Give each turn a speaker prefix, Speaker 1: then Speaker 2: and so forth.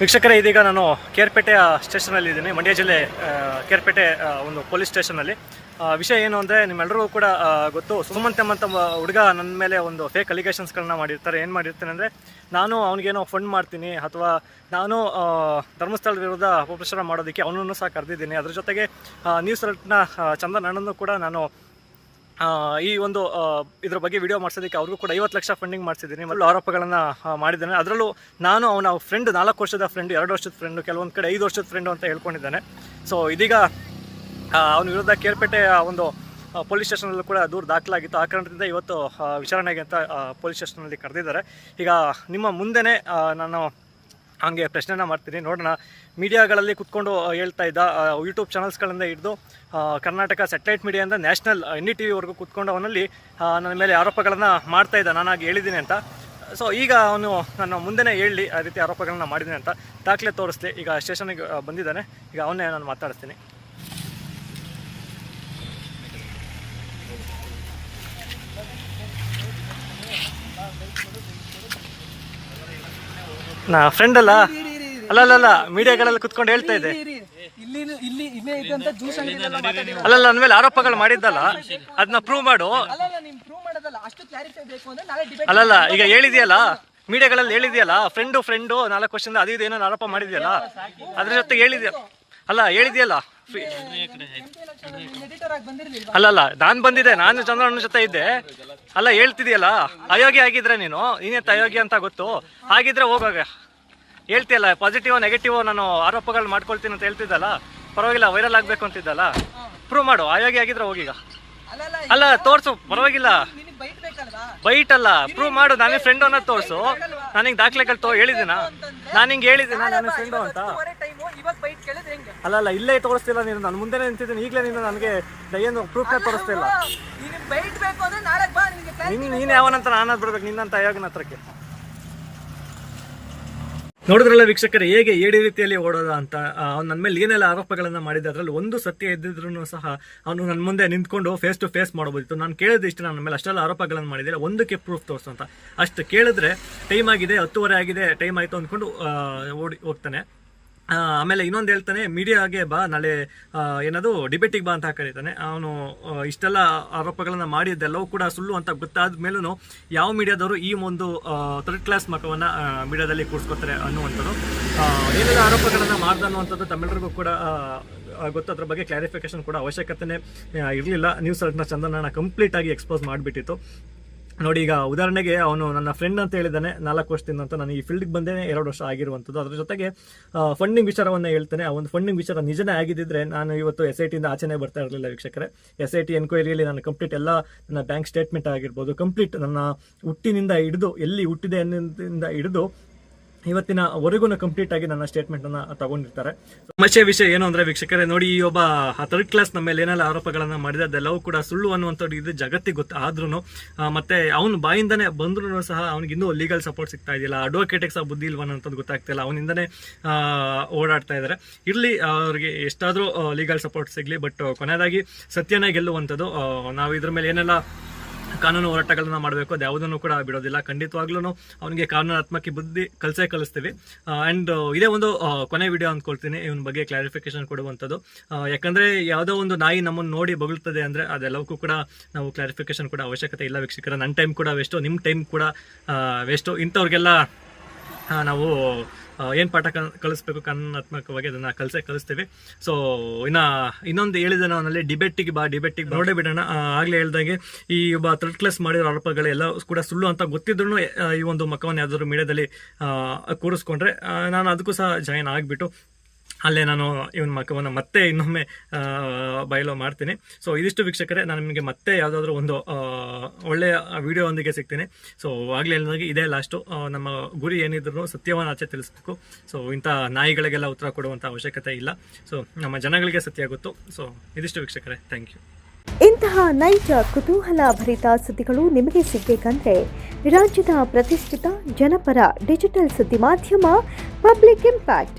Speaker 1: ವೀಕ್ಷಕರೇ, ಇದೀಗ ನಾನು ಕೇರ್ಪೇಟೆಯ ಸ್ಟೇಷನಲ್ಲಿ ಇದ್ದೀನಿ. ಮಂಡ್ಯ ಜಿಲ್ಲೆ ಕೇರ್ಪೇಟೆ ಒಂದು ಪೊಲೀಸ್ ಸ್ಟೇಷನಲ್ಲಿ ವಿಷಯ ಏನು ಅಂದರೆ ನಿಮ್ಮೆಲ್ಲರಿಗೂ ಕೂಡ ಗೊತ್ತು. ಸುಮಂತ್ ಎಂಬಂತ ಹುಡುಗ ನನ್ನ ಮೇಲೆ ಒಂದು ಫೇಕ್ ಅಲಿಗೇಷನ್ಸ್ಗಳನ್ನ ಮಾಡಿರ್ತಾರೆ. ಏನು ಮಾಡಿರ್ತೇನೆ ಅಂದರೆ, ನಾನು ಅವನಿಗೇನೋ ಫಂಡ್ ಮಾಡ್ತೀನಿ, ಅಥವಾ ನಾನು ಧರ್ಮಸ್ಥಳದ ವಿರುದ್ಧ ಅಪಪ್ರಚಾರ ಮಾಡೋದಕ್ಕೆ ಅವನನ್ನು ಸಹ ಕರೆದಿದ್ದೀನಿ. ಅದ್ರ ಜೊತೆಗೆ ನ್ಯೂಸ್ ಅಲರ್ಟ್ನ ಚಂದನ್ ಕೂಡ ನಾನು ಈ ಒಂದು ಇದ್ರ ಬಗ್ಗೆ ವಿಡಿಯೋ ಮಾಡಿಸೋದಕ್ಕೆ ಅವ್ರಿಗೂ ಕೂಡ ಐವತ್ತು ಲಕ್ಷ ಫಂಡಿಂಗ್ ಮಾಡಿಸಿದ್ದೀನಿ ಮತ್ತು ಆರೋಪಗಳನ್ನು ಮಾಡಿದ್ದಾನೆ. ಅದರಲ್ಲೂ ನಾನು ಅವನ ಫ್ರೆಂಡ್ ನಾಲ್ಕು ವರ್ಷದ ಫ್ರೆಂಡ್ ಎರಡು ವರ್ಷದ ಫ್ರೆಂಡು ಕೆಲವೊಂದು ಕಡೆ ಐದು ವರ್ಷದ ಫ್ರೆಂಡು ಅಂತ ಹೇಳ್ಕೊಂಡಿದ್ದಾನೆ. ಸೊ ಇದೀಗ ಅವನ ವಿರುದ್ಧ ಕೇರ್ಪೇಟೆ ಒಂದು ಪೊಲೀಸ್ ಸ್ಟೇಷನಲ್ಲೂ ಕೂಡ ದೂರು ದಾಖಲಾಗಿತ್ತು. ಆ ಕಾರಣದಿಂದ ಇವತ್ತು ವಿಚಾರಣೆಗೆ ಅಂತ ಪೊಲೀಸ್ ಸ್ಟೇಷನಲ್ಲಿ ಕರೆದಿದ್ದಾರೆ. ಈಗ ನಿಮ್ಮ ಮುಂದೆನೇ ನಾನು ಹಂಗೆ ಪ್ರಶ್ನೆನ ಮಾಡ್ತೀನಿ. ನೋಡೋಣ. ಮೀಡಿಯಾಗಳಲ್ಲಿ ಕುತ್ಕೊಂಡು ಹೇಳ್ತಾ ಇದ್ದ ಯೂಟ್ಯೂಬ್ ಚಾನಲ್ಸ್ಗಳಿಂದ ಹಿಡಿದು ಕರ್ನಾಟಕ ಸೆಟಲೈಟ್ ಮೀಡಿಯಾದಿಂದ ನ್ಯಾಷನಲ್ ಎನ್ ಡಿ ಟಿ ವಿವರೆಗೂ ಕುತ್ಕೊಂಡು ಅವನಲ್ಲಿ ನನ್ನ ಮೇಲೆ ಆರೋಪಗಳನ್ನು ಮಾಡ್ತಾ ಇದ್ದ. ನಾನಾಗಿ ಹೇಳಿದ್ದೀನಿ ಅಂತ. ಸೊ ಈಗ ಅವನು ನನ್ನ ಮುಂದೆನೇ ಹೇಳಿ, ಆ ರೀತಿ ಆರೋಪಗಳನ್ನ ಮಾಡಿದ್ದೀನಿ ಅಂತ. ದಾಖಲೆ ತೋರಿಸ್ಲಿ. ಈಗ ಸ್ಟೇಷನ್ಗೆ ಬಂದಿದ್ದಾನೆ. ಈಗ ಅವನ್ನೇ ನಾನು ಮಾತಾಡ್ತೀನಿ. ನಾ ಫ್ರೆಂಡ್ ಅಲ್ಲ. ಅಲ್ಲ ಅಲ್ಲ ಅಲ್ಲ, ಮೀಡಿಯಾಗಳಲ್ಲಿ ಕುತ್ಕೊಂಡು ಹೇಳ್ತಾ
Speaker 2: ಇದೆ
Speaker 1: ಅಲ್ಲಲ್ಲ ಅಂದ್ಮೇಲೆ ಮೇಲೆ ಆರೋಪಗಳು ಮಾಡಿದ್ದಲ್ಲ. ಅದನ್ನ ಪ್ರೂವ್ ಮಾಡು.
Speaker 2: ಅಲ್ಲಲ್ಲ
Speaker 1: ಈಗ ಹೇಳಿದ್ಯಲ್ಲ, ಮೀಡಿಯಾಗಳಲ್ಲಿ ಹೇಳಿದ್ಯಲ್ಲ ಫ್ರೆಂಡು ಫ್ರೆಂಡು ನಾಲ್ಕು ವರ್ಷದಿಂದ ಅದು ಇದೇನೋ ಆರೋಪ ಮಾಡಿದ್ಯಲ್ಲ. ಅದ್ರ ಜೊತೆ ಹೇಳಿದ್ಯ ಅಲ್ಲ, ಹೇಳಿದ್ಯಲ್ಲ.
Speaker 2: ಅಲ್ಲ
Speaker 1: ಅಲ್ಲ, ನಾನು ಬಂದಿದ್ದೆ, ನಾನು ಚಂದ್ರಣ್ಣ ಜೊತೆ ಇದ್ದೆ. ಅಲ್ಲ, ಹೇಳ್ತಿದ್ಯಲ್ಲ, ಅಯೋಗ್ಯ ಆಗಿದ್ರೆ ನೀನು ನೀನೇತ ಅಯೋಗ್ಯ ಅಂತ ಗೊತ್ತು. ಹಾಗಿದ್ರೆ ಹೋಗಾಗ. ಹೇಳ್ತೀಯಲ್ಲ ಪಾಸಿಟಿವ್ ನೆಗೆಟಿವ್ ನಾನು ಆರೋಪಗಳು ಮಾಡ್ಕೊಳ್ತೀನಿ ಅಂತ ಹೇಳ್ತಿದ್ದಲ್ಲ? ಪರವಾಗಿಲ್ಲ ವೈರಲ್ ಆಗಬೇಕು ಅಂತಿದ್ದಲ್ಲ? ಪ್ರೂವ್ ಮಾಡು, ಅಯೋಗ್ಯ ಆಗಿದ್ರೆ ಹೋಗೀಗ. ಅಲ್ಲ, ತೋರ್ಸು, ಪರವಾಗಿಲ್ಲ.
Speaker 2: ನಿನಗೆ ಬೈಟ್
Speaker 1: ಅಲ್ಲ ಪ್ರೂವ್ ಮಾಡು, ನಾನೇ ಫ್ರೆಂಡ್ ಅನ್ನೋದು ತೋರ್ಸು. ನಾನು ಹಿಂಗೆ ದಾಖಲೆಗಳು ತೋ ಹೇಳಿದ್ದೀನಾ? ನಾನು ಹಿಂಗೆ ಹೇಳಿದ್ದೀನಾ? ನಾನು ಫ್ರೆಂಡು ಅಂತ?
Speaker 2: ಕೇಳಿದ್ರೆ ಹೆಂಗೆ
Speaker 1: ಅಲ್ಲ ಅಲ್ಲ ಇಲ್ಲೇ ತೋರಿಸ್ತಿಲ್ಲ ನೀನು. ನನ್ನ ಮುಂದೆ ನಿಂತಿದ್ದೀನಿ. ಈಗಲೇ ನೀನು ನನಗೆ ಏನು ಪ್ರೂಫ್ನ ತೋರಿಸ್ತಿಲ್ಲ.
Speaker 2: ಕ್ಲಾರಿಫೈ
Speaker 1: ನೀನು ನೀನು ಯಾವನಂತ ನಾನು ಬಿಡ್ಬೇಕು ನಿನ್ನಂತ ಯಾವಾಗ ಹತ್ರಕ್ಕೆ. ನೋಡಿದ್ರಲ್ಲ ವೀಕ್ಷಕರು ಹೇಗೆ ಏಡಿ ರೀತಿಯಲ್ಲಿ ಓಡೋದ ಅಂತ. ಅವ್ನು ನನ್ನ ಮೇಲೆ ಏನೆಲ್ಲ ಆರೋಪಗಳನ್ನು ಮಾಡಿದ ಅದರಲ್ಲಿ ಒಂದು ಸತ್ಯ ಇದ್ದಿದ್ರು ಸಹ ಅವನು ನನ್ನ ಮುಂದೆ ನಿಂತ್ಕೊಂಡು ಫೇಸ್ ಟು ಫೇಸ್ ಮಾಡಬಹುದಿತ್ತು. ನಾನು ಕೇಳಿದ ಇಷ್ಟು ನನ್ನ ಮೇಲೆ ಅಷ್ಟೆಲ್ಲ ಆರೋಪಗಳನ್ನು ಮಾಡಿದಿಲ್ಲ ಒಂದಕ್ಕೆ ಪ್ರೂಫ್ ತೋರಿಸು ಅಂತ. ಅಷ್ಟು ಕೇಳಿದ್ರೆ ಟೈಮ್ ಆಗಿದೆ ಹತ್ತುವರೆ ಆಗಿದೆ ಟೈಮ್ ಆಯಿತು ಅಂದ್ಕೊಂಡು ಓಡಿ ಹೋಗ್ತಾನೆ. ಆಮೇಲೆ ಇನ್ನೊಂದು ಹೇಳ್ತಾನೆ, ಮೀಡಿಯಾಗೆ ಬಾ, ನಾಳೆ ಏನದು ಡಿಬೇಟಿಗೆ ಬಾ ಅಂತ ಕರೀತಾನೆ. ಅವನು ಇಷ್ಟೆಲ್ಲ ಆರೋಪಗಳನ್ನ ಮಾಡಿದ್ದೆಲ್ಲವೂ ಕೂಡ ಸುಳ್ಳು ಅಂತ ಗೊತ್ತಾದ ಮೇಲೂ ಯಾವ ಮೀಡಿಯಾದವರು ಈ ಒಂದು ಥರ್ಡ್ ಕ್ಲಾಸ್ ಮಕವನ್ನ ಮೀಡಿಯಾದಲ್ಲಿ ಕೂರಿಸ್ಕೊತಾರೆ ಅನ್ನುವಂಥದ್ದು. ಏನೆಲ್ಲ ಆರೋಪಗಳನ್ನ ಮಾಡ್ದ ಅನ್ನುವಂಥದ್ದು ತಮಿಳರಿಗೂ ಕೂಡ ಗೊತ್ತು. ಅದ್ರ ಬಗ್ಗೆ ಕ್ಲಾರಿಫಿಕೇಶನ್ ಕೂಡ ಅವಶ್ಯಕತೆನೇ ಇರಲಿಲ್ಲ. ನ್ಯೂಸ್ ಚಂದನ ಕಂಪ್ಲೀಟ್ ಆಗಿ ಎಕ್ಸ್ಪೋಸ್ ಮಾಡಿಬಿಟ್ಟಿತ್ತು. ನೋಡಿ, ಈಗ ಉದಾಹರಣೆಗೆ ಅವನು ನನ್ನ ಫ್ರೆಂಡ್ ಅಂತ ಹೇಳಿದ್ದಾನೆ, ನಾಲ್ಕು ವರ್ಷದಿಂದ ಅಂತ. ನಾನು ಈ ಫೀಲ್ಡ್ಗೆ ಬಂದೇ ಎರಡು ವರ್ಷ ಆಗಿರುವಂಥದ್ದು. ಅದ್ರ ಜೊತೆಗೆ ಫಂಡಿಂಗ್ ವಿಚಾರವನ್ನು ಹೇಳ್ತಾನೆ. ಆ ಒಂದು ಫಂಡಿಂಗ್ ವಿಚಾರ ನಿಜನೇ ಆಗಿದ್ದಿದ್ರೆ ನಾನು ಇವತ್ತು ಎಸ್ ಐ ಟಿಯಿಂದ ಆಚೆನೆ ಬರ್ತಾ ಇರಲಿಲ್ಲ ವೀಕ್ಷಕರೇ. ಎಸ್ ಐ ಟಿ ಎನ್ಕ್ವೈರಿಯಲ್ಲಿ ನಾನು ಕಂಪ್ಲೀಟ್ ಎಲ್ಲ ನನ್ನ ಬ್ಯಾಂಕ್ ಸ್ಟೇಟ್ಮೆಂಟ್ ಆಗಿರ್ಬೋದು ಕಂಪ್ಲೀಟ್ ನನ್ನ ಹುಟ್ಟಿನಿಂದ ಹಿಡಿದು ಎಲ್ಲಿ ಹುಟ್ಟಿದೆ ಅನ್ನಿಂದ ಹಿಡಿದು ಇವತ್ತಿನ ವರೆಗೂ ಕಂಪ್ಲೀಟ್ ಆಗಿ ನನ್ನ ಸ್ಟೇಟ್ಮೆಂಟ್ ಅನ್ನ ತಗೊಂಡಿರ್ತಾರೆ. ಸಮಸ್ಯೆ ವಿಷಯ ಏನು ಅಂದ್ರೆ ವೀಕ್ಷಕರೇ, ನೋಡಿ, ಈ ಒಬ್ಬ ಥರ್ಡ್ ಕ್ಲಾಸ್ ನಮ್ಮ ಮೇಲೆ ಏನೆಲ್ಲ ಆರೋಪಗಳನ್ನ ಮಾಡಿದ ಅದೆಲ್ಲವೂ ಕೂಡ ಸುಳ್ಳು ಅನ್ನುವಂಥದ್ದು ಇದು ಜಗತ್ತಿಗೆ ಗೊತ್ತು. ಆದ್ರೂ ಮತ್ತೆ ಅವನ ಬಾಯಿಂದನೇ ಬಂದ್ರೂ ಸಹ ಅವ್ನಿಗೆ ಇನ್ನೂ ಲೀಗಲ್ ಸಪೋರ್ಟ್ ಸಿಗ್ತಾ ಇದೆಯಲ್ಲ ಅಡ್ವೊಕೇಟಿಗೆ ಸಹ ಬುದ್ಧಿ ಇಲ್ವಾ ಅನ್ನೋದು ಗೊತ್ತಾಗ್ತಿಲ್ಲ. ಅವನಿಂದನೇ ಓಡಾಡ್ತಾ ಇದ್ದಾರೆ. ಇರಲಿ, ಅವ್ರಿಗೆ ಎಷ್ಟಾದರೂ ಲೀಗಲ್ ಸಪೋರ್ಟ್ ಸಿಗ್ಲಿ ಬಟ್ ಕೊನೆಯದಾಗಿ ಸತ್ಯನೇ ಗೆಲ್ಲುವಂಥದ್ದು. ನಾವು ಇದ್ರ ಮೇಲೆ ಏನೆಲ್ಲ ಕಾನೂನು ಹೋರಾಟಗಳನ್ನ ಮಾಡಬೇಕು. ಅದು ಯಾವುದನ್ನು ಕೂಡ ಬಿಡೋದಿಲ್ಲ. ಖಂಡಿತವಾಗ್ಲೂ ಅವನಿಗೆ ಕಾನೂನಾತ್ಮಕ ಬುದ್ಧಿ ಕಲಿಸೇ ಕಲಿಸ್ತೀವಿ. ಆ್ಯಂಡ್ ಇದೇ ಒಂದು ಕೊನೆ ವಿಡಿಯೋ ಅಂದ್ಕೊಳ್ತೀನಿ ಇವನ ಬಗ್ಗೆ ಕ್ಲಾರಿಫಿಕೇಶನ್ ಕೊಡುವಂಥದ್ದು. ಯಾಕಂದ್ರೆ ಯಾವುದೋ ಒಂದು ನಾಯಿ ನಮ್ಮನ್ನು ನೋಡಿ ಬಗಳ್ತದೆ ಅಂದ್ರೆ ಅದೆಲ್ಲವಕ್ಕೂ ಕೂಡ ನಾವು ಕ್ಲಾರಿಫಿಕೇಶನ್ ಕೂಡ ಅವಶ್ಯಕತೆ ಇಲ್ಲ ವೀಕ್ಷಕರ. ನನ್ನ ಟೈಮ್ ಕೂಡ ವೇಸ್ಟು ನಿಮ್ಮ ಟೈಮ್ ಕೂಡ ವೇಸ್ಟು ಇಂಥವ್ರಿಗೆಲ್ಲ ನಾವು ಏನು ಪಾಠ ಕಲ್ ಕಲಿಸ್ಬೇಕು ಕನ್ನಾತ್ಮಕವಾಗಿ ಅದನ್ನ ಕಲಿಸೇ ಕಲಿಸ್ತೀವಿ. ಸೊ ಇನ್ನ ಇನ್ನೊಂದು ಹೇಳಿದೆ ನಾವಲ್ಲಿ ಡಿಬೇಟಿಗೆ ಬಾ ಡಿಬೇಟಿಗೆ ನೋಡೇ ಬಿಡೋಣ. ಆಗ್ಲೇ ಹೇಳ್ದಂಗೆ ಈ ಒಬ್ಬ ಥರ್ಡ್ ಕ್ಲಾಸ್ ಮಾಡಿರೋ ಆರೋಪಗಳು ಎಲ್ಲ ಕೂಡ ಸುಳ್ಳು ಅಂತ ಗೊತ್ತಿದ್ರು ಈ ಒಂದು ಮಕ್ಕವನ್ನು ಯಾವ್ದಾದ್ರು ಮೀಡಿಯಾದಲ್ಲಿ ಕೂರಿಸ್ಕೊಂಡ್ರೆ ನಾನು ಅದಕ್ಕೂ ಸಹ ಜಾಯಿನ್ ಆಗಿಬಿಟ್ಟು ಅಲ್ಲೇ ನಾನು ಇವನ್ ಮಕ್ಕವನ್ನು ಮತ್ತೆ ಇನ್ನೊಮ್ಮೆ ಬಯಲು ಮಾಡ್ತೀನಿ. ಸೊ ಇದಿಷ್ಟು ವೀಕ್ಷಕರೇ, ನಾನು ನಿಮಗೆ ಮತ್ತೆ ಯಾವುದಾದ್ರೂ ಒಂದು ಒಳ್ಳೆಯ ವಿಡಿಯೋ ಒಂದಿಗೆ ಸಿಗ್ತೀನಿ. ಸೊ ಆಗಲೇ ಹೇಳಿದಾಗೆ ಇದೇ ಲಾಸ್ಟು ನಮ್ಮ ಗುರಿ ಏನಿದ್ರು ಸತ್ಯವನ್ನು ಆಚೆ ತಿಳಿಸ್ಬೇಕು. ಸೊ ಇಂಥ ನಾಯಿಗಳಿಗೆಲ್ಲ ಉತ್ತರ ಕೊಡುವಂಥ ಅವಶ್ಯಕತೆ ಇಲ್ಲ. ಸೊ ನಮ್ಮ ಜನಗಳಿಗೆ ಸತ್ಯ ಗೊತ್ತು. ಸೊ ಇದಿಷ್ಟು ವೀಕ್ಷಕರೇ ಥ್ಯಾಂಕ್ ಯು
Speaker 3: ಇಂತಹ ನೈಜ, ಕುತೂಹಲ ಭರಿತ ಸುದ್ದಿಗಳು ನಿಮಗೆ ಸಿಗಬೇಕಂದ್ರೆ ರಾಜ್ಯದ ಪ್ರತಿಷ್ಠಿತ ಜನಪರ ಡಿಜಿಟಲ್ ಸುದ್ದಿ ಮಾಧ್ಯಮ ಪಬ್ಲಿಕ್ ಇಂಪ್ಯಾಕ್ಟ್.